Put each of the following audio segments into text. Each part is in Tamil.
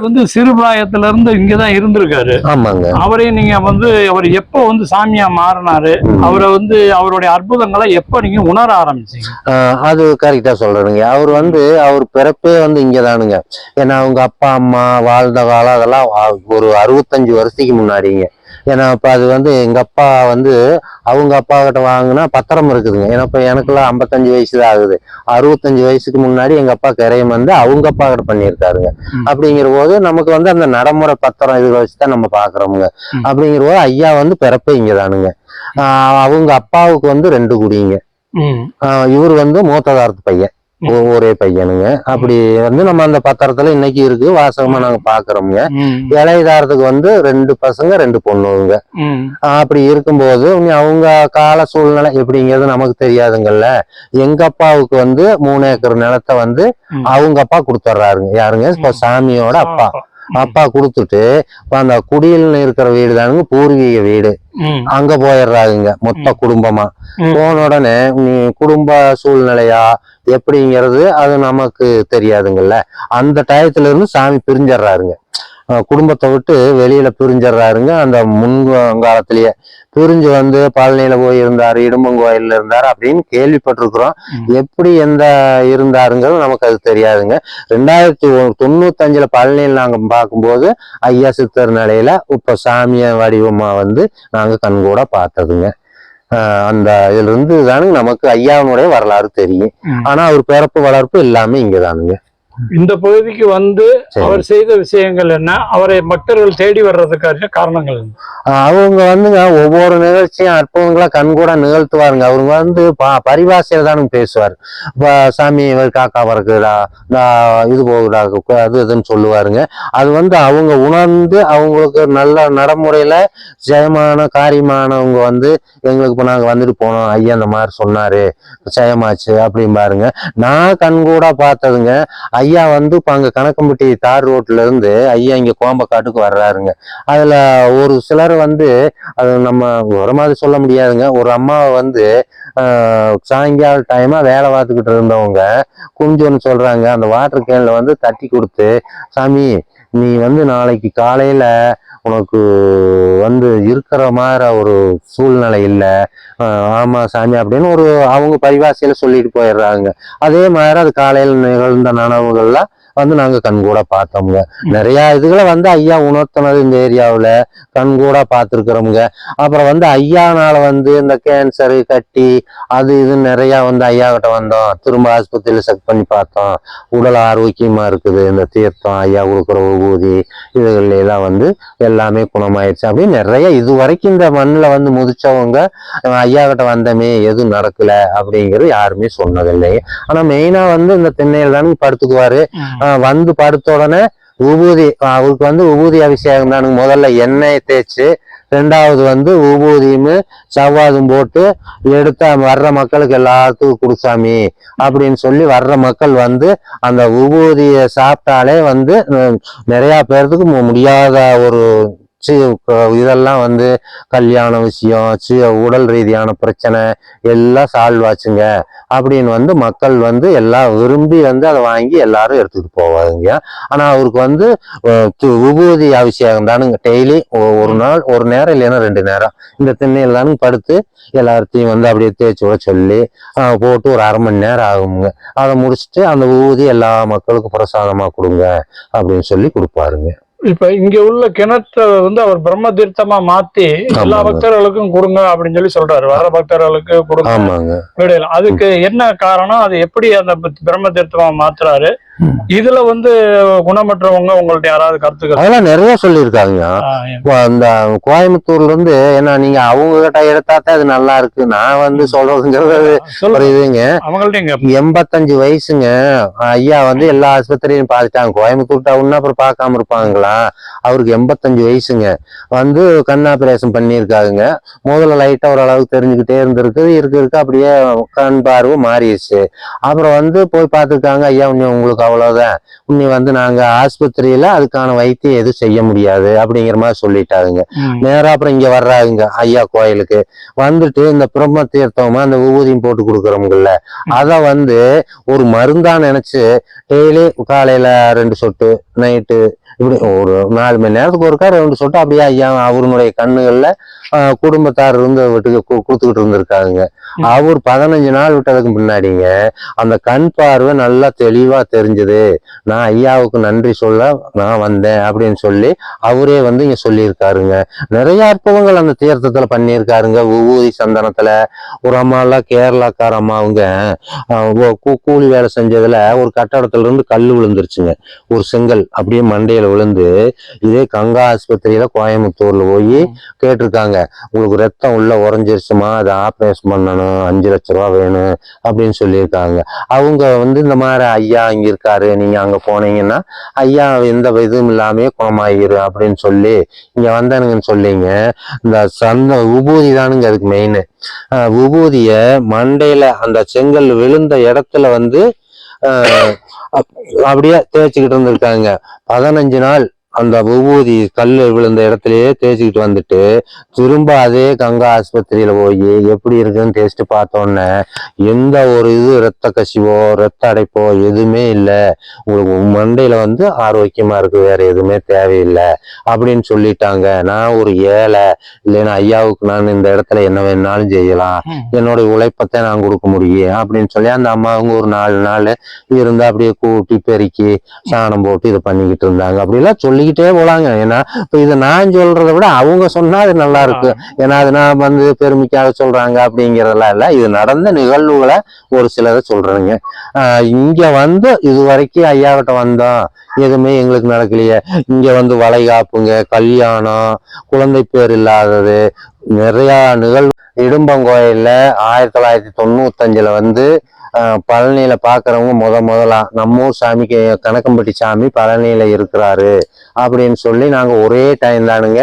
வந்து சிறு பிராயத்துல இருந்து இங்கதான் இருந்திருக்காரு. ஆமாங்க. அவரையும் நீங்க வந்து அவர் எப்போ வந்து சாமியா மாறினாரு. அவரை வந்து அவருடைய அற்புதங்களை எப்ப நீங்க உணர ஆரம்பிச்சீங்க? அது கரெக்டா சொல்றேனுங்க. அவர் வந்து அவர் பிறப்பே வந்து இங்கதானுங்க. ஏன்னா அவங்க அப்பா அம்மா வாழ்ந்த காலம் அதெல்லாம் ஒரு அறுபத்தஞ்சு வருஷத்துக்கு முன்னாடிங்க. ஏன்னா இப்ப அது வந்து எங்க அப்பா வந்து அவங்க அப்பா கிட்ட வாங்கினா பத்திரம் இருக்குதுங்க. ஏன்னா இப்ப எனக்குலாம் ஐம்பத்தஞ்சு வயசு தான் ஆகுது. அறுபத்தஞ்சு வயசுக்கு முன்னாடி எங்க அப்பா கரையம் வந்து அவங்க அப்பா கிட்ட பண்ணியிருக்காருங்க. அப்படிங்கிற போது நமக்கு வந்து அந்த நடைமுறை பத்திரம் இதுல வச்சுதான் நம்ம பாக்குறோமுங்க. ம். அப்படிங்கிற போது ஐயா வந்து பிறப்பே இங்கதானுங்க. ஆஹ் அவங்க அப்பாவுக்கு வந்து ரெண்டு குடிங்க. இவர் வந்து மூத்ததாரத்து பையன். ஒரே பையனுங்க. அப்படி வந்து நம்ம அந்த பத்திரத்துல இன்னைக்கு இருக்கு. வாசகமா நாங்க பாக்குறோம்ங்க. ம். இளையதாரத்துக்கு வந்து ரெண்டு பசங்க ரெண்டு பொண்ணுங்க. அப்படி இருக்கும்போது அவங்க கால சூழ்நிலை எப்படிங்கிறது நமக்கு தெரியாதுங்கல்ல. எங்க அப்பாவுக்கு வந்து மூணு ஏக்கர் நிலத்தை வந்து. அவங்க அப்பா கொடுத்துட்றாருங்க யாருங்க? இப்ப சாமியோட அப்பா. அப்பா கொடுத்துட்டு அந்த குடியில் இருக்கிற வீடு தானுங்க பூர்வீக வீடு. அங்க போயிடுறாங்க மொத்த குடும்பமா. போன உடனே குடும்ப சூழ்நிலையா எப்படிங்கிறது அது நமக்கு தெரியாதுங்கல்ல அந்த டயத்துல இருந்து சாமி பிரிஞ்சிடுறாருங்க குடும்பத்தை விட்டு வெளியில பிரிஞ்சிடுறாருங்க. அந்த முன்காலத்திலேயே பிரிஞ்சு வந்து பழனியில போய் இருந்தாரு இடும்பங்கோயில்ல இருந்தாரு அப்படின்னு கேள்விப்பட்டிருக்கிறோம். எப்படி எந்த இருந்தாருங்கிறது நமக்கு அது தெரியாதுங்க. ரெண்டாயிரத்தி தொண்ணூத்தஞ்சுல பழனியில் நாங்க பார்க்கும்போது ஐயா சித்தர் நிலையில இப்ப சாமிய வடிவமா வந்து நாங்க கண்கூட பார்த்ததுங்க. அந்த இதுல இருந்து தானுங்க நமக்கு ஐயாவினுடைய வரலாறு தெரியும். ஆனா அவர் பிறப்பு வளர்ப்பு எல்லாமே இங்கதானுங்க. இந்த பகுதிக்கு வந்து. அவர் செய்த விஷயங்கள் என்ன? அவரை பக்தர்கள் தேடி வர்றதுக்கான காரணங்கள் அவங்க வந்துங்க ஒவ்வொரு நிகழ்ச்சியும் அற்புதங்களா கண்கூட நிகழ்த்துவாருங்க. அவங்க வந்து ப- பரிபாஷையில தானுங்க பேசுவார். சாமி இவர் காக்கா நான் இது போகுதா கு- அது இதுன்னு சொல்லுவாருங்க. அது வந்து அவங்க உணர்ந்து அவங்களுக்கு நல்ல நடைமுறையில ஜெயமான காரியமானவங்க வந்து எங்களுக்கு இப்போ நாங்கள் வந்துட்டு போனோம் ஐயா அந்த மாதிரி சொன்னாரு ஜெயமாச்சு அப்படிம்பாருங்க நான் கண்கூட பார்த்ததுங்க ஐயா ஐயா வந்து இப்போ அங்கே கணக்கம்பட்டி தார் ரோட்ல இருந்து ஐயா இங்கே கோம்பக்காட்டுக்கு வர்றாருங்க. அதில் ஒரு சிலர் வந்து அது நம்ம ஒரு மாதிரி சொல்ல முடியாதுங்க. ஒரு அம்மாவை வந்து சாயங்கால டைமாக வேலை பார்த்துக்கிட்டு இருந்தவங்க குஞ்சுன்னு சொல்கிறாங்க அந்த வாட்டர் கேனில் வந்து தட்டி கொடுத்து சாமி நீ வந்து நாளைக்கு காலையில உனக்கு வந்து இருக்கிற மாதிரி ஒரு சூழ்நிலை இல்லை. ஆமா சாமி அப்படின்னு ஒரு அவங்க பரிபாஷையில சொல்லிட்டு போயிடுறாங்க. அதே மாதிரி அது காலையில நிகழ்ந்த நனவுகள்லாம் வந்து நாங்க கண்கூட பார்த்தோம்ங்க. நிறைய இதுகளை வந்து ஐயா உணர்த்தினது இந்த ஏரியாவுல. கண்கூட பார்த்துருக்குறோமுங்க. அப்புறம் வந்து ஐயானால வந்து இந்த கேன்சரு கட்டி அது இது நிறைய வந்து ஐயா கிட்ட வந்தோம். திரும்ப ஆஸ்பத்திரியில செக் பண்ணி பார்த்தோம். உடல் ஆரோக்கியமா இருக்குது. இந்த தீர்த்தம் ஐயா கொடுக்குற ஊதி இதுகள்ல எல்லாம் வந்து எல்லாமே குணமாயிருச்சு. அப்படின்னு நிறைய இது வரைக்கும் இந்த மண்ணில் வந்து முதிச்சவங்க ஐயா கிட்ட வந்தமே எதுவும் நடக்கல அப்படிங்கிறது யாருமே சொன்னதில்லை. ஆனா மெயினா வந்து இந்த திண்ணையில் தானுங்க படுத்துக்குவாரு. வந்து படுத்த உடனே உபூதி அவருக்கு வந்து உபூதி அபிஷேகம் தானுங்க. முதல்ல எண்ணெய் தேய்ச்சி ரெண்டாவது வந்து உபூதியும் சவ்வாதும் போட்டு எடுத்த வர்ற மக்களுக்கு எல்லாத்துக்கும் கொடுசாமி அப்படின்னு சொல்லி வர்ற மக்கள் வந்து அந்த உபூதியை சாப்பிட்டாலே வந்து நிறையா பேர்த்துக்கு முடியாத ஒரு இதெல்லாம் வந்து கல்யாண விஷயம் சி உடல் ரீதியான பிரச்சனை எல்லாம் சால்வ் ஆச்சுங்க. அப்படின்னு வந்து மக்கள் வந்து எல்லாம் விரும்பி வந்து அதை வாங்கி எல்லாரும் எடுத்துட்டு போவாங்க ஆனால் அவருக்கு வந்து அஹ், விபூதி அபிஷேகம் தானுங்க. டெய்லி ஒரு நாள் ஒரு நேரம் இல்லைன்னா ரெண்டு நேரம். இந்த திண்ணையில் தானுங்க படுத்து எல்லாத்தையும் வந்து அப்படியே தேய்ச்சி விட சொல்லி போட்டு ஒரு அரை மணி நேரம் ஆகுங்க. அதை முடிச்சுட்டு அந்த விபூதி எல்லா மக்களுக்கும் பிரசாதமாக கொடுங்க அப்படின்னு சொல்லி கொடுப்பாருங்க. இப்ப இங்க உள்ள கிணற்றை வந்து அவர் பிரம்ம தீர்த்தமா மாத்தி எல்லா. பக்தர்களுக்கும் கொடுங்க அப்படின்னு சொல்லி சொல்றாரு. வர பக்தர்களுக்கு கொடுங்க. அதுக்கு என்ன காரணம்? அது எப்படி அந்த பிரம்ம தீர்த்தமா மாத்துறாரு? இதுல வந்து குணமற்றவங்க உங்கள்ட்ட யாராவது கருத்துக்கள் அதெல்லாம் நிறைய சொல்லியிருக்காங்க. அந்த கோயம்புத்தூர்ல இருந்து ஏன்னா நீங்க அவங்க கிட்ட எடுத்தாத்தான் அது நல்லா இருக்கு. நான் வந்து சொல்றதுங்கிறது ஒரு இதுங்க. அவங்கள்ட்ட இங்க எண்பத்தஞ்சு வயசுங்க. ஐயா வந்து எல்லா ஆஸ்பத்திரியும் பார்த்துட்டாங்க. கோயம்புத்தூர் டவுன்னா அப்புறம் பார்க்காம இருப்பாங்களா? அவருக்கு எண்பத்தஞ்சு வயசுங்க. வந்து கண் ஆபரேஷன் பண்ணியிருக்காங்க. முதல்ல லைட்டா ஓரளவுக்கு தெரிஞ்சுக்கிட்டே இருந்திருக்கு. இருக்க இருக்க அப்படியே கண் பார்வை மாறிடுச்சு. அப்புறம் வந்து போய் பார்த்துருக்காங்க. ஐயா உங்களுக்கு அவ்வளவுதான். உன்னை வந்து நாங்க ஆஸ்பத்திரியில அதுக்கான வைத்தியம் எதுவும் செய்ய முடியாது அப்படிங்கிற மாதிரி சொல்லிட்டாருங்க. நேரா அப்புறம் இங்க வர்றாங்க ஐயா கோயிலுக்கு. வந்துட்டு இந்த பிரம்ம தீர்த்தமா அந்த ஊதியம் போட்டு கொடுக்குறோம்ல அத வந்து ஒரு மருந்தா நினைச்சு டெய்லி காலையில ரெண்டு சொட்டு நைட்டு இப்படி ஒரு நாலு மணி நேரத்துக்கு ஒருக்கா ரெண்டு சொட்டு அப்படியே ஐயா அவருடைய கண்ணுகள்ல குடும்பத்தார் இருந்து வீட்டுக்கு கொடுத்துக்கிட்டு இருந்திருக்காங்க. அவர் பதினஞ்சு நாள் விட்டதுக்கு முன்னாடிங்க அந்த கண் பார்வை நல்லா தெளிவா தெரிஞ்சது. நான் ஐயாவுக்கு நன்றி சொல்ல நான் வந்தேன் அப்படின்னு சொல்லி அவரே வந்து இங்க சொல்லியிருக்காருங்க. நிறைய அற்புதங்கள் அந்த தீர்த்தத்துல பண்ணியிருக்காருங்க. விபூதி சந்தனத்துல ஒரு அம்மா எல்லாம் கேரளாக்கார அம்மா அவங்க ஆஹ், ஒ- கூ- கூலி வேலை செஞ்சதுல ஒரு கட்டடத்துல இருந்து கல் விழுந்துருச்சுங்க. ஒரு செங்கல் அப்படியே மண்டையில விழுந்து இதே கங்கா ஆஸ்பத்திரியில கோயம்புத்தூர்ல போய் கேட்டிருக்காங்க. உங்களுக்கு ரத்தம் உள்ள உறைஞ்சிருச்சுமா? அதை ஆப்ரேஷன் பண்ணணும். அஞ்சு லட்ச ரூபா வேணும். அப்படின்னு சொல்லியிருக்காங்க. அவங்க வந்து இந்த மாதிரி ஐயா இங்க இருக்காரு. நீங்க அங்க போனீங்கன்னா ஐயா எந்த இதுவும் இல்லாமே குணமாயிரும் அப்படின்னு சொல்லி இங்க வந்தானுங்கன்னு சொல்லிங்க. இந்த சந்த விபூதி தானுங்க அதுக்கு மெயின் விபூதிய மண்டையில அந்த செங்கல் விழுந்த இடத்துல வந்து அப்படியே தேய்ச்சிக்கிட்டு இருந்திருக்காங்க. பதினஞ்சு நாள் அந்த விபூதி கல் விழுந்த இடத்துலயே தேய்ச்சிக்கிட்டு வந்துட்டு திரும்ப அதே கங்கா ஆஸ்பத்திரியில போய் எப்படி இருக்குன்னு டெஸ்ட் பார்த்தோன்னே எந்த ஒரு இது ரத்த கசிவோ ரத்த அடைப்போ எதுவுமே இல்லை. உங்களுக்கு உங்க மண்டையில வந்து ஆரோக்கியமா இருக்கு வேற எதுவுமே தேவையில்லை அப்படின்னு சொல்லிட்டாங்க. நான் ஒரு ஏழை. இல்லைன்னா ஐயாவுக்கு நான் இந்த இடத்துல என்ன வேணாலும் செய்யலாம். ம். என்னோட உழைப்பத்தை நான் கொடுக்க முடியும் அப்படின்னு சொல்லி அந்த அம்மாவுங்க ஒரு நாலு நாள் இருந்து அப்படியே கூட்டி பெருக்கி சாணம் போட்டு இதை பண்ணிக்கிட்டு இருந்தாங்க. அப்படிலாம் சொல்லிக்கிட்டே போலாங்க. ஏன்னா இப்ப இதை நான் சொல்றதை விட அவங்க சொன்னா அது நல்லா இருக்கு ஏன்னா அது நான் வந்து பெருமைக்காக சொல்றாங்க அப்படிங்கறதெல்லாம் இல்ல. இது நடந்த நிகழ்வுகளை ஒரு சிலரை சொல்றேங்க. ஆஹ் இங்க வந்து இது வரைக்கும் ஐயா கிட்ட வந்தோம். எதுவுமே எங்களுக்கு நடக்கலையே. இங்க வந்து வளைகாப்புங்க கல்யாணம் குழந்தை பேர் இல்லாதது நிறைய நிகழ்வு இடும்பங்கோயிலில் ஆயிரத்தி தொள்ளாயிரத்தி தொண்ணூத்தஞ்சில் வந்து பழனியில் பழனியில பாக்குறவங்க முத முதலா நம்ம ஊர் சாமிக்கு கணக்கம்பட்டி சாமி பழனியில இருக்கிறாரு அப்படின்னு சொல்லி நாங்க ஒரே டைம் தானுங்க.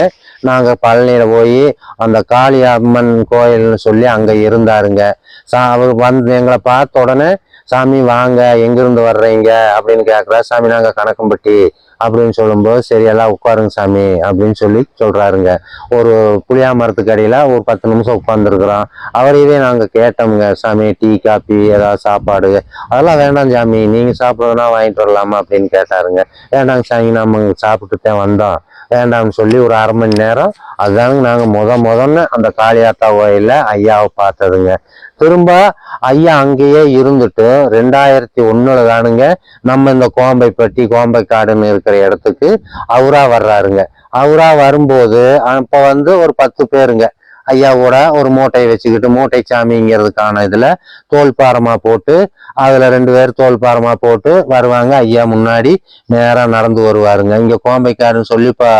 நாங்க பழனியில போய் அந்த காளி அம்மன் கோயில்னு சொல்லி அங்க இருந்தாருங்க. சா அவர் வந்து எங்களை பார்த்த உடனே சாமி வாங்க எங்கிருந்து வர்றீங்க? அப்படின்னு கேட்குறா சாமி நாங்கள் கணக்கம்பட்டி அப்படின்னு சொல்லும்போது சரி எல்லாம் உட்காருங்க சாமி அப்படின்னு சொல்லி சொல்கிறாருங்க ஒரு புளியா மரத்துக்கு அடியில் ஒரு பத்து நிமிஷம் உட்காந்துருக்குறோம் அவரையவே நாங்கள் கேட்டோம்ங்க சாமி டீ காப்பி ஏதாவது சாப்பாடு? அதெல்லாம் வேண்டாம் சாமி நீங்கள் சாப்பிட்றதுனா வாங்கிட்டு வரலாமா? அப்படின்னு கேட்டாருங்க. வேண்டாங்க சாமி நம்ம சாப்பிட்டு தான் வந்தோம். வேண்டாம்னு சொல்லி ஒரு அரை மணி நேரம் அதுதானுங்க நாங்கள் முத முதல்ல அந்த காளியாத்தா கோயிலில் ஐயாவை பார்த்ததுங்க. திரும்ப ஐயா அங்கேயே இருந்துட்டு ரெண்டாயிரத்தி ஒண்ணுல தானுங்க நம்ம இந்த கோம்பைப்பட்டி கோம்பைக்காடுன்னு இருக்கிற இடத்துக்கு அவரா வர்றாருங்க. அவரா வரும்போது அப்ப வந்து ஒரு பத்து பேருங்க. ஐயாவோட ஒரு மூட்டையை வச்சுக்கிட்டு மூட்டை சாமிங்கிறதுக்கான இதுல தோல்பாரமாக போட்டு அதுல ரெண்டு பேர் தோல்பாரமாக போட்டு வருவாங்க. ஐயா முன்னாடி நேராக நடந்து வருவாருங்க. இங்க கோம்பைக்காடுன்னு சொல்லி இப்போ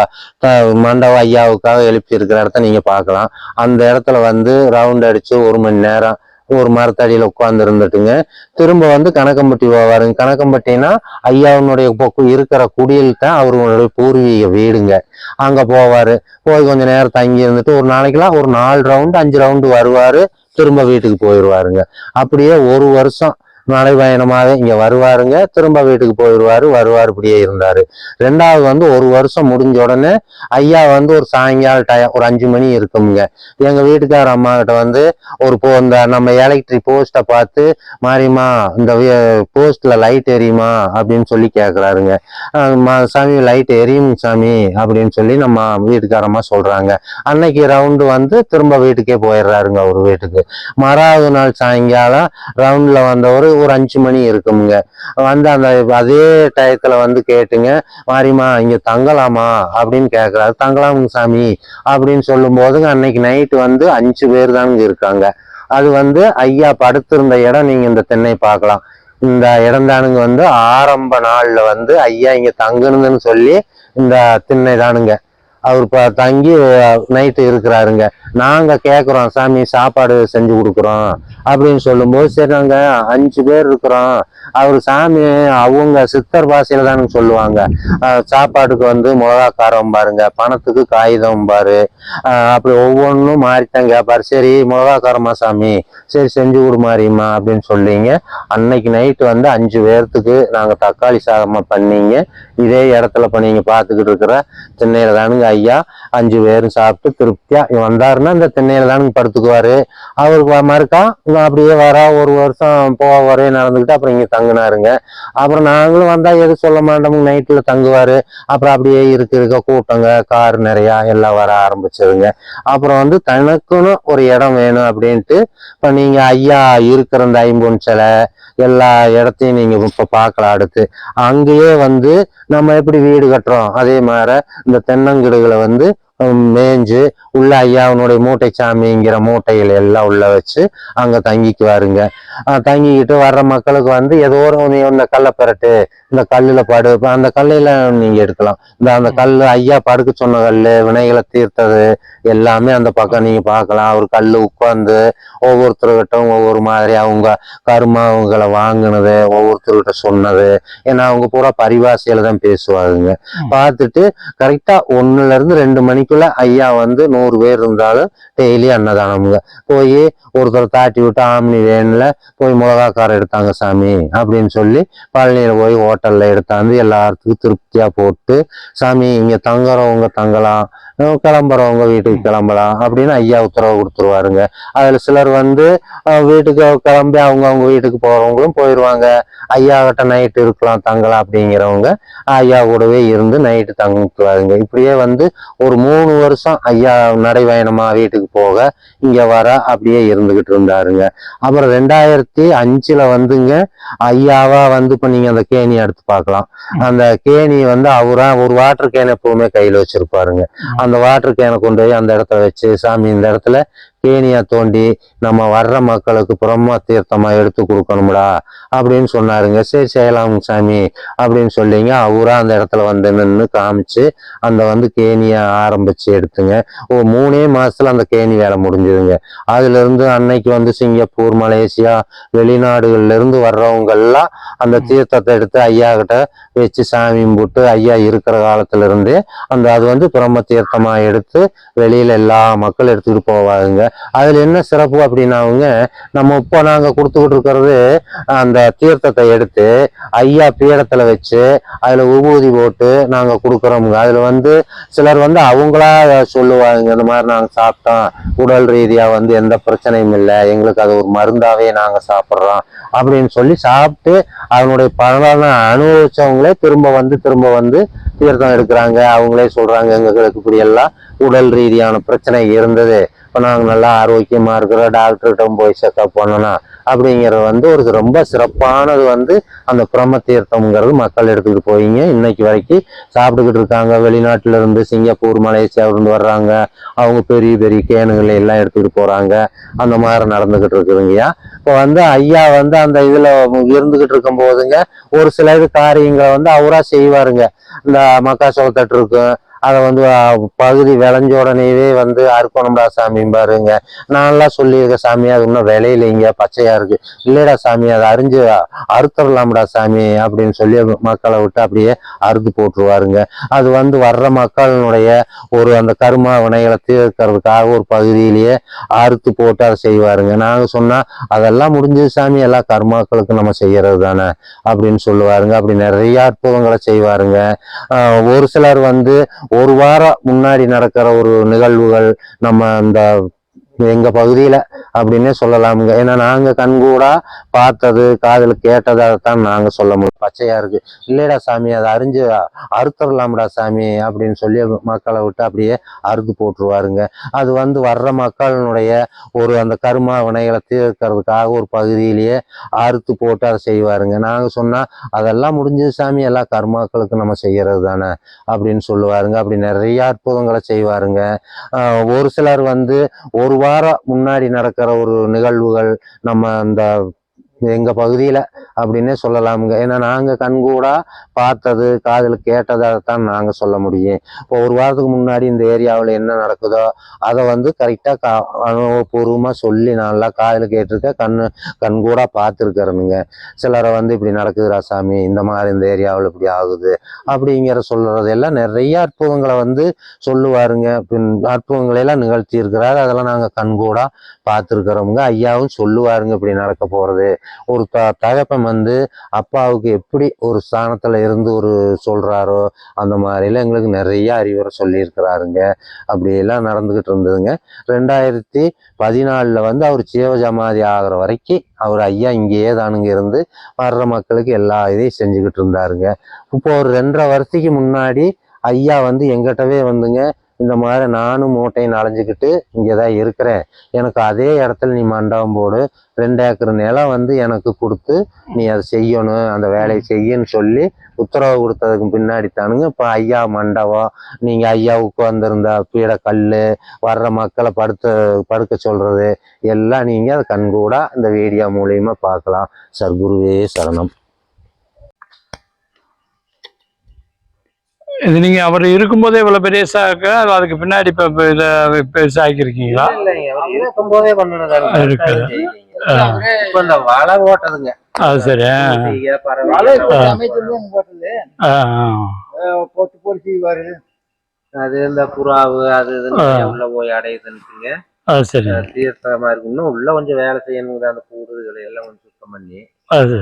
மண்டபம் ஐயாவுக்காக எழுப்பி இருக்கிற இடத்த நீங்க பார்க்கலாம். அந்த இடத்துல வந்து ரவுண்ட் அடிச்சு ஒரு மணி நேரம் ஒரு மரத்தடியில் உட்கார்ந்து இருந்துட்டுங்க திரும்ப வந்து கணக்கம்பட்டி போவாருங்க கணக்கம்பட்டினா ஐயாவுனுடைய பக்கம் இருக்கிற குடியில் தான் அவருடைய பூர்வீக வீடுங்க. அங்கே போவார். போய் கொஞ்சம் நேரம் தங்கி இருந்துட்டு ஒரு நாளைக்கெல்லாம் ஒரு நாலு ரவுண்டு அஞ்சு ரவுண்டு வருவார். திரும்ப வீட்டுக்கு போயிடுவாருங்க அப்படியே ஒரு வருஷம் நடைபயணமாவே இங்கே வருவாருங்க. திரும்ப வீட்டுக்கு போயிடுவாரு. வருவார் இப்படியே இருந்தார். ரெண்டாவது வந்து ஒரு வருஷம் முடிஞ்ச உடனே ஐயா வந்து ஒரு சாயங்கால டயம் ஒரு அஞ்சு மணி இருக்குங்க எங்கள் வீட்டுக்கார அம்மா கிட்ட வந்து ஒரு போ இந்த நம்ம எலக்ட்ரிக் போஸ்ட்டை பார்த்து மாறிம்மா இந்த போஸ்ட்டில் லைட் எரியுமா? அப்படின்னு சொல்லி கேட்குறாருங்க சாமி லைட் எரியும் சாமி அப்படின்னு சொல்லி நம்ம வீட்டுக்காரம்மா சொல்கிறாங்க அன்னைக்கு ரவுண்டு வந்து திரும்ப வீட்டுக்கே போயிடுறாருங்க அவர் வீட்டுக்கு. மறாவது நாள் சாயங்காலம் ரவுண்டில் வந்தவர் ஒரு அஞ்சு மணி இருக்குங்க வந்து அந்த அதே டயத்தில் வந்து கேட்டுங்க மாரிம்மா இங்கே தங்கலாமா? அப்படின்னு கேட்குறாரு தங்கலாமுங்க சாமி அப்படின்னு சொல்லும் போதுங்க அன்னைக்கு நைட்டு வந்து அஞ்சு பேர் தானுங்க இருக்காங்க. அது வந்து ஐயா படுத்திருந்த இடம் நீங்கள் இந்த தென்னை பார்க்கலாம். இந்த இடம்தானுங்க வந்து ஆரம்ப நாளில் வந்து ஐயா இங்கே தங்கணுங்கன்னு சொல்லி இந்த திண்ணை தானுங்க. அவர் இப்போ தங்கி நைட்டு இருக்கிறாருங்க. நாங்கள் கேட்குறோம் சாமி சாப்பாடு செஞ்சு கொடுக்குறோம் அப்படின்னு சொல்லும்போது சரி நாங்கள் அஞ்சு பேர் இருக்கிறோம். அவர் சாமி அவங்க சித்தர் பாசையில் தானுங்க சொல்லுவாங்க. சாப்பாட்டுக்கு வந்து மிளகா காரம் பாருங்க பணத்துக்கு காகிதம் பாரு. அப்படி ஒவ்வொன்றும் மாறித்தான் கேட்பாரு சரி மிளகா காரமா சாமி சரி செஞ்சு கொடு மாறியுமா அப்படின்னு சொல்லிங்க. அன்னைக்கு நைட்டு வந்து அஞ்சு பேர்த்துக்கு நாங்கள் தக்காளி சாதமாக பண்ணிங்க. இதே இடத்துல இப்போ நீங்கள் பார்த்துக்கிட்டு இருக்கிற சென்னையில் தானுங்க ஐயா அஞ்சு பேரும் சாப்பிட்டு திருப்தியா. இவன் வந்தாருன்னா இந்த திண்ணையில தான் படுத்துக்குவாரு. அவருக்கு மறுக்கா இங்க அப்படியே வரா ஒரு வருஷம் போக வரே நடந்துக்கிட்டு அப்புறம் இங்க தங்கினாருங்க. அப்புறம் நாங்களும் வந்தா எதுவும் சொல்ல மாட்டோம் நைட்ல தங்குவாரு. அப்புறம் அப்படியே இருக்க இருக்க கூட்டங்க கார் நிறையா எல்லாம் வர ஆரம்பிச்சதுங்க. அப்புறம் வந்து தனக்குன்னு ஒரு இடம் வேணும் அப்படின்ட்டு இப்ப நீங்க ஐயா இருக்கிற அந்த ஐம்பொன் சிலை எல்லா இடத்தையும் நீங்க இப்ப பார்க்கலாம் அடுத்து. அங்கேயே வந்து நம்ம எப்படி வீடு கட்டுறோம்? அதே மாதிரி இந்த தென்னங்கிடுகளை வந்து மேய்ஞ்சு உள்ள ஐயாவனுடைய மூட்டை சாமிங்கிற மூட்டைகள் எல்லாம் உள்ள வச்சு அங்க தங்கிக்குவாருங்க. தங்கிக்கிட்டு வர்ற மக்களுக்கு வந்து ஏதோ ஒரு இந்த கல்லை பெரட்டு இந்த கல்லுல படு அந்த கல்லையில நீங்க எடுக்கலாம். இந்த அந்த கல்லு ஐயா படுக்க சொன்ன கல்லு வினைகளை தீர்த்தது எல்லாமே அந்த பக்கம் நீங்க பார்க்கலாம். அவர் கல்லு உட்கார்ந்து ஒவ்வொருத்தர்கிட்டும் ஒவ்வொரு மாதிரி அவங்க கருமாவங்களை வாங்கினது ஒவ்வொருத்தர்கிட்ட சொன்னது. ஏன்னா அவங்க பூரா பரிபாஷையில தான் பேசுவாங்க ம். பார்த்துட்டு கரெக்டா ஒண்ணுல இருந்து ரெண்டு மணிக்குள்ள ஐயா வந்து நூறு பேர் இருந்தாலும் டெய்லி அன்னதானம்ங்க. போய் ஒருத்தர் தாட்டி விட்டு ஆம்னி வேனில் போய் மிளகாக்கார எடுத்தாங்க சாமி அப்படின்னு சொல்லி பழனியில் போய் ஹோட்டலில் எடுத்தாந்து எல்லாத்துக்கும் திருப்தியாக போட்டு சாமி இங்கே தங்குறவங்க தங்கலாம் கிளம்புறவங்க வீட்டுக்கு கிளம்பலாம் அப்படின்னு ஐயா உத்தரவு கொடுத்துருவாருங்க. அதில் சிலர் வந்து வீட்டுக்கு கிளம்பி அவங்க அவங்க வீட்டுக்கு போகிறவங்களும் போயிடுவாங்க ஐயா கிட்ட நைட்டு இருக்கலாம் தங்கலாம் அப்படிங்கிறவங்க ஐயா கூடவே இருந்து நைட்டு தங்குவாருங்க. இப்படியே வந்து ஒரு மூணு மூணு வருஷம் ஐயா நடைபயணமா வீட்டுக்கு போக இங்கே வர அப்படியே இருந்துக்கிட்டு இருந்தாருங்க. அப்புறம் ரெண்டாயிரத்தி அஞ்சில் வந்துங்க ஐயாவா வந்து இப்போ நீங்கள் அந்த கேணியை எடுத்து பார்க்கலாம். அந்த கேணி வந்து அவராக ஒரு வாட்டர் கேன் எப்பவுமே கையில் வச்சிருப்பாருங்க. அந்த வாட்டர் கேனை கொண்டு போய் அந்த இடத்துல வச்சு சாமி இந்த இடத்துல கேணியா தோண்டி நம்ம வர்ற மக்களுக்கு பிரம்ம தீர்த்தமா எடுத்து கொடுக்கணும்டா அப்படின்னு சொன்னாருங்க. சரி செய்யலாம் சாமி அப்படின்னு சொல்லிங்க. அவரா அந்த இடத்துல வந்து நின்று காமிச்சு அந்த வந்து கேணியை ஆரம்பிச்சு எடுத்துங்க. ஒரு மூணே மாசத்துல அந்த கேணி வேலை முடிஞ்சுதுங்க. அதுல இருந்து அன்னைக்கு வந்து சிங்கப்பூர் மலேசியா வெளிநாடுகள்ல இருந்து வர்றவங்க எல்லாம் அந்த தீர்த்தத்தை எடுத்து ஐயா கிட்ட வச்சு சாமி கும்பிட்டு ஐயா இருக்கிற காலத்துல இருந்தே அந்த அது வந்து பிரம்ம தீர்த்தமா எடுத்து வெளியில எல்லா மக்கள் எடுத்துக்கிட்டு போவாங்க அதில் என்ன சிறப்பு அப்படின்னாவுங்க நம்ம இப்போ நாங்கள் கொடுத்துக்கிட்டு இருக்கிறது அந்த தீர்த்தத்தை எடுத்து ஐயா பீடத்தில் வச்சு அதில் உபூதி போட்டு நாங்கள் கொடுக்குறோமுங்க. அதில் வந்து சிலர் வந்து அவங்களா சொல்லுவாங்க இந்த மாதிரி நாங்கள் சாப்பிட்டோம் உடல் ரீதியாக வந்து எந்த பிரச்சனையும் இல்லை எங்களுக்கு அது ஒரு மருந்தாகவே நாங்கள் சாப்பிட்றோம் அப்படின்னு சொல்லி சாப்பிட்டு அதனுடைய பலனை அனுபவிச்சவங்களே திரும்ப வந்து திரும்ப வந்து தீர்த்தம் எடுக்கிறாங்க. அவங்களே சொல்கிறாங்க எங்களுக்கு இப்படியெல்லாம் உடல் ரீதியான பிரச்சனை இருந்தது. இப்போ நாங்கள் நல்லா ஆரோக்கியமாக இருக்கிறோம் டாக்டர்கிட்ட போய் செக்அப் பண்ணணும் அப்படிங்கிறது வந்து ஒரு ரொம்ப சிறப்பானது வந்து அந்த பிரம்ம தீர்த்தம்ங்கிறது மக்கள் எடுத்துக்கிட்டு போயிங்க இன்னைக்கு வரைக்கும் சாப்பிட்டுக்கிட்டு இருக்காங்க. வெளிநாட்டுல இருந்து சிங்கப்பூர் மலேசியாவிலிருந்து வர்றாங்க. அவங்க பெரிய பெரிய கேனுகளை எல்லாம் எடுத்துக்கிட்டு போகிறாங்க அந்த மாதிரி நடந்துக்கிட்டு இருக்குதுங்கய்யா இப்போ வந்து ஐயா வந்து அந்த இதில் இருந்துக்கிட்டு இருக்கும் போதுங்க ஒரு சில இது காரியங்களை வந்து அவராக செய்வாருங்க. இந்த மக்காசோளத்தட்டு இருக்கும் அதை வந்து பகுதி விளைஞ்ச உடனேவே வந்து அருக்கோணம்டா சாமிம்பாருங்க நான்லாம் சொல்லியிருக்க சாமி அது இன்னும் விளையிலைங்க பச்சையா இருக்கு. இல்லைடா சாமி அதை அரிஞ்சு அறுத்துடலாம்டா சாமி அப்படின்னு சொல்லி மக்களை விட்டு அப்படியே அறுத்து போட்டுருவாருங்க. அது வந்து வர்ற மக்களினுடைய ஒரு அந்த கருமா வினைகளை தீர்க்கிறதுக்காக ஒரு பகுதியிலேயே அறுத்து போட்டு அதை செய்வாருங்க. நாங்கள் சொன்னால் அதெல்லாம் முடிஞ்சது சாமி எல்லா கர்மாக்களுக்கும் நம்ம செய்யறது தானே அப்படின்னு சொல்லுவாருங்க. அப்படி நிறைய அற்புதங்களை செய்வாருங்க. ஒரு சிலர் வந்து ஒரு வாரம் முன்னாடி நடக்கிற ஒரு நிகழ்வுகள் நம்ம இந்த எங்க பகுதியில அப்படின்னே சொல்லலாமுங்க. ஏன்னா நாங்க கண்கூடா பார்த்தது காதுல கேட்டதாகத்தான் நாங்க சொல்ல முடியும். பச்சையா இருக்கு. இல்லைடா சாமி அதை அறிஞ்சு அறுத்துடலாம்டா சாமி அப்படின்னு சொல்லி மக்களை விட்டு அப்படியே அறுத்து போட்டுருவாருங்க. அது வந்து வர்ற மக்களினுடைய ஒரு அந்த கருமா வினைகளை தீர்க்கறதுக்காக ஒரு பகுதியிலேயே அறுத்து போட்டு அதை செய்வாருங்க. நாங்க சொன்னா அதெல்லாம் முடிஞ்சது சாமி எல்லா கர்மாக்களுக்கும் நம்ம செய்யறது தானே அப்படின்னு சொல்லுவாருங்க. அப்படி நிறைய அற்புதங்களை செய்வாருங்க. ஒரு சிலர் வந்து ஒரு வாரம் முன்னாடி நடக்கிற ஒரு நிகழ்வுகள் நம்ம அந்த எங்க பகுதியில அப்படின்னே சொல்லலாமுங்க. ஏன்னா நாங்க கண்கூடா பார்த்தது காதுல கேட்டதாகத்தான் நாங்க சொல்ல முடியும். இப்போ ஒரு வாரத்துக்கு முன்னாடி இந்த ஏரியாவில் என்ன நடக்குதோ அதை வந்து கரெக்டாக கா அனுபவபூர்வமாக சொல்லி நல்லா காதில் கேட்டிருக்க கண்ணு கண்கூடா பார்த்துருக்கிறேனுங்க. சிலரை வந்து இப்படி நடக்குது ராசாமி இந்த மாதிரி இந்த ஏரியாவில் இப்படி ஆகுது அப்படிங்கிற சொல்றது எல்லாம் நிறைய அற்புதங்களை வந்து சொல்லுவாருங்க. பின் அற்புதங்களை எல்லாம் நிகழ்த்தி இருக்கிறாரு அதெல்லாம் நாங்கள் கண்கூடா பார்த்துருக்கிறோமுங்க. ஐயாவும் சொல்லுவாருங்க இப்படி நடக்க போகிறது ஒரு த தகப்பன் வந்து அப்பாவுக்கு எப்படி ஒரு ஸ்தானத்தில் இருந்து ஒரு சொல்கிறாரோ அந்த மாதிரிலாம் எங்களுக்கு நிறைய அறிவுரை சொல்லியிருக்கிறாருங்க. அப்படியெல்லாம் நடந்துக்கிட்டு இருந்ததுங்க. ரெண்டாயிரத்தி பதினாலில் வந்து அவர் ஜீவஜமாதி ஆகிற வரைக்கும் அவர் ஐயா இங்கேயே தானுங்க இருந்து வர்ற மக்களுக்கு எல்லா இதையும் செஞ்சுக்கிட்டு இருந்தாருங்க. இப்போ ஒரு ரெண்டரை வருஷத்துக்கு முன்னாடி ஐயா வந்து எங்கிட்டவே வந்துங்க இந்த மாதிரி நானும் மூட்டையும் அலைஞ்சிக்கிட்டு இங்கே தான் இருக்கிறேன். எனக்கு அதே இடத்துல நீ மண்டபம் போடு. ரெண்டு ஏக்கர் நிலம் வந்து எனக்கு கொடுத்து நீ அதை செய்யணும் அந்த வேலையை செய்யன்னு சொல்லி உத்தரவு கொடுத்ததுக்கு பின்னாடி தானுங்க இப்போ ஐயா மண்டபம். நீங்கள் ஐயா உட்காந்துருந்தா பீட கல் வர்ற மக்களை படுத்த படுக்க சொல்கிறது எல்லாம் நீங்கள் அதை கண்கூடாக இந்த வீடியோ மூலியமாக பார்க்கலாம். சர்க்குருவே சரணம். இது நீங்க அவர் இருக்கும்போதே இவ்வளவு பெருசாக்க அதுக்கு பின்னாடி இப்ப இத பெருசாக்கிருக்கீங்களா இல்லைங்க அவர் இருக்கும்போதே இருக்கு. இந்த வலை ஓட்டதுங்க அது சரி போட்டு போட்டு செய்வாரு அது இந்த புறாவு அது. உள்ள போய் அடையுதுன்னுங்க அது சரி. தீர்த்தமா இருக்கு உள்ள கொஞ்சம் வேலை செய்யணுங்க அந்த கூடுகளை எல்லாம் கொஞ்சம் சுத்தம் பண்ணி. அது.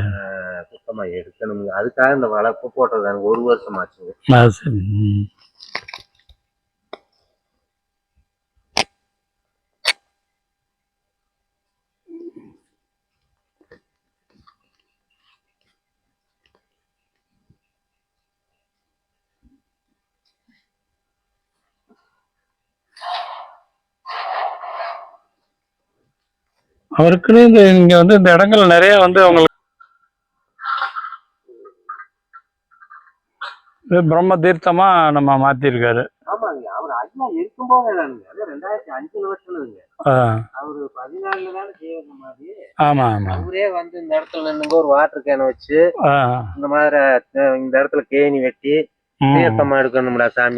சுத்தமா எடுக்கணுங்க அதுக்காக இந்த வளர்ப்பு போட்டது எனக்கு ஒரு வருஷம் ஆச்சுங்க அது சரி. ம். அவருக்குன்னு இந்த இங்க வந்து இந்த இடங்கள் நிறைய வந்து அவங்களுக்கு இது பிரம்ம தீர்த்தமா நம்ம மாத்திருக்காரு. ஆமாங்க அவர் ஐயா இருக்கும்போது ரெண்டாயிரத்தி அஞ்சுல வருஷம்ங்க அவரு பதினாலுல தானே மாதிரி. ஆமா ஆமா. அவரே வந்து இந்த இடத்துல நின்னுங்க ஒரு வாட்டர் கேனை வச்சு இந்த மாதிரி இந்த இடத்துல கேணி வெட்டி. தீர்த்தமா எடுக்கணும்டா சாமி.